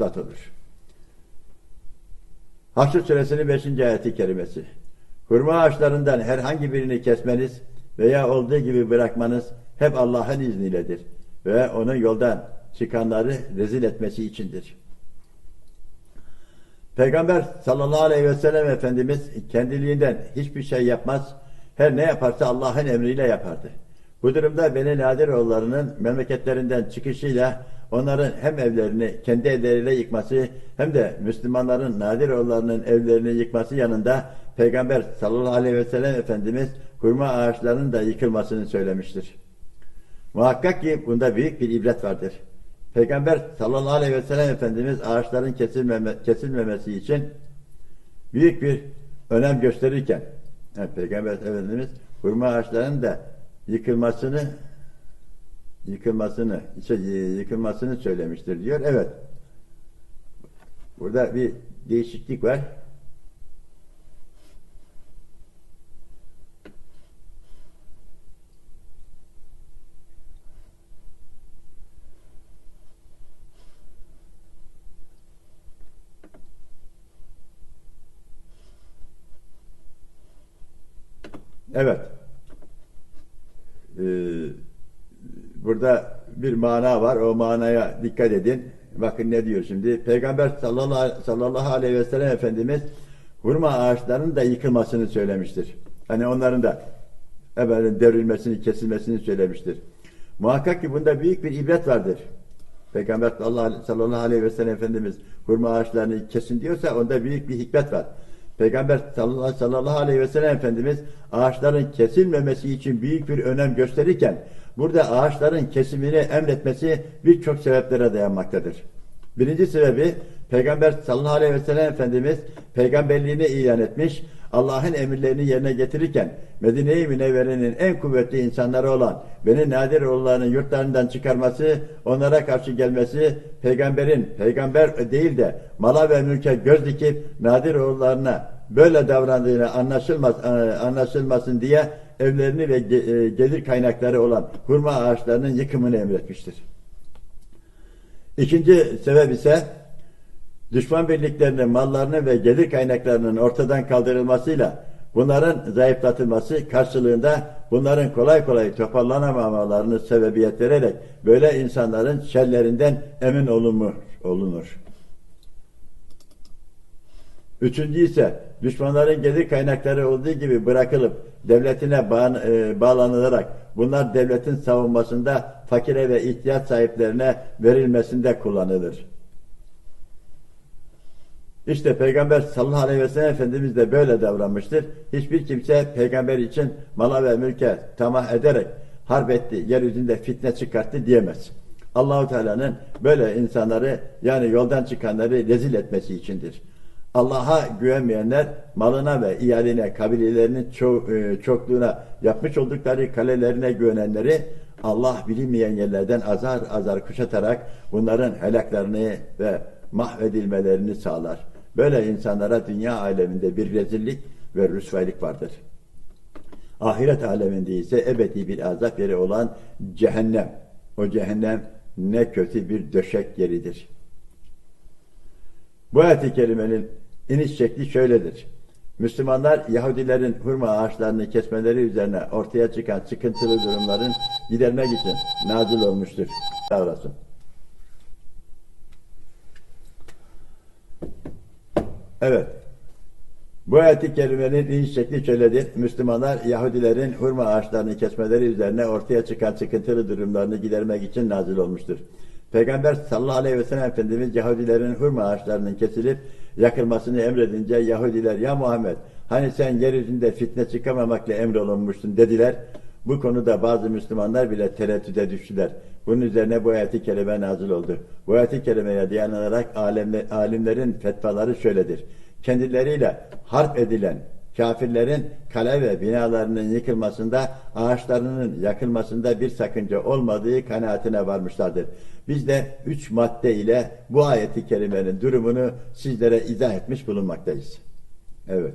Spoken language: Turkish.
atılır. Haşr suresinin 5. ayeti kerimesi. Hurma ağaçlarından herhangi birini kesmeniz veya olduğu gibi bırakmanız hep Allah'ın izniyledir ve onun yoldan çıkanları rezil etmesi içindir. Peygamber sallallahu aleyhi ve sellem Efendimiz kendiliğinden hiçbir şey yapmaz, her ne yaparsa Allah'ın emriyle yapardı. Bu durumda Beni Nadiroğullarının memleketlerinden çıkışıyla onların hem evlerini kendi elleriyle yıkması hem de Müslümanların Nadiroğullarının evlerini yıkması yanında Peygamber sallallahu aleyhi ve sellem Efendimiz hurma ağaçlarının da yıkılmasını söylemiştir. Muhakkak ki bunda büyük bir ibret vardır. Peygamber sallallahu aleyhi ve sellem Efendimiz ağaçların kesilmeme, kesilmemesi için büyük bir önem gösterirken yani Peygamber Efendimiz hurma ağaçlarının da yıkılmasını yıkılmasını işte yıkılmasını söylemiştir diyor. Evet. Burada bir değişiklik var. Evet. Ee, burada bir mana var. O manaya dikkat edin. Bakın ne diyor şimdi. Peygamber sallallahu, sallallahu aleyhi ve sellem Efendimiz hurma ağaçlarının da yıkılmasını söylemiştir. Hani onların da efendim, devrilmesini, kesilmesini söylemiştir. Muhakkak ki bunda büyük bir ibret vardır. Peygamber sallallahu aleyhi ve sellem Efendimiz hurma ağaçlarını kesin diyorsa onda büyük bir hikmet var. Peygamber sallallahu aleyhi ve sellem Efendimiz ağaçların kesilmemesi için büyük bir önem gösterirken burada ağaçların kesimini emretmesi birçok sebeplere dayanmaktadır. Birinci sebebi Peygamber sallallahu aleyhi ve sellem Efendimiz peygamberliğini ilan etmiş, Allah'ın emirlerini yerine getirirken Medine-i Münevvere'nin en kuvvetli insanları olan Beni Nadiroğullarının yurtlarından çıkarması, onlara karşı gelmesi, peygamberin peygamber değil de mala ve mülke göz dikip Nadiroğullarına böyle davrandığını anlaşılmaz, anlaşılmasın diye evlerini ve gelir kaynakları olan hurma ağaçlarının yıkımını emretmiştir. İkinci sebep ise düşman birliklerinin mallarını ve gelir kaynaklarının ortadan kaldırılmasıyla bunların zayıflatılması karşılığında bunların kolay kolay toparlanamamalarını sebebiyet vererek böyle insanların şerlerinden emin olunur. olunur. Üçüncü ise düşmanların gelir kaynakları olduğu gibi bırakılıp devletine e, bağlanılarak bunlar devletin savunmasında fakire ve ihtiyaç sahiplerine verilmesinde kullanılır. İşte Peygamber sallallahu aleyhi ve sellem Efendimiz de böyle davranmıştır. Hiçbir kimse peygamber için mala ve mülke tamah ederek harp etti, yeryüzünde fitne çıkarttı diyemez. Allahu Teala'nın böyle insanları yani yoldan çıkanları rezil etmesi içindir. Allah'a güvenmeyenler malına ve iyaline, kabilelerinin ço e, çokluğuna, yapmış oldukları kalelerine güvenenleri Allah bilinmeyen yerlerden azar azar kuşatarak bunların helaklarını ve mahvedilmelerini sağlar. Böyle insanlara dünya aleminde bir rezillik ve rüsvaylık vardır. Ahiret aleminde ise ebedi bir azap yeri olan cehennem. O cehennem ne kötü bir döşek yeridir. Bu ayet-i kerimenin iniş şekli şöyledir. Müslümanlar Yahudilerin hurma ağaçlarını kesmeleri üzerine ortaya çıkan sıkıntılı durumların gidermek için nazil olmuştur. Davrasın. Evet. Bu ayet-i kerimenin iniş şekli şöyledir. Müslümanlar Yahudilerin hurma ağaçlarını kesmeleri üzerine ortaya çıkan sıkıntılı durumlarını gidermek için nazil olmuştur. Peygamber sallallahu aleyhi ve sellem Efendimiz Yahudilerin hurma ağaçlarının kesilip yakılmasını emredince Yahudiler ya Muhammed hani sen yeryüzünde fitne çıkamamakla emrolunmuştun dediler. Bu konuda bazı Müslümanlar bile tereddüde düştüler. Bunun üzerine bu ayet-i kerime nazil oldu. Bu ayet-i kerimeye dayanarak alimlerin fetvaları şöyledir. Kendileriyle harp edilen kafirlerin kale ve binalarının yıkılmasında, ağaçlarının yakılmasında bir sakınca olmadığı kanaatine varmışlardır. Biz de üç madde ile bu ayeti kerimenin durumunu sizlere izah etmiş bulunmaktayız. Evet.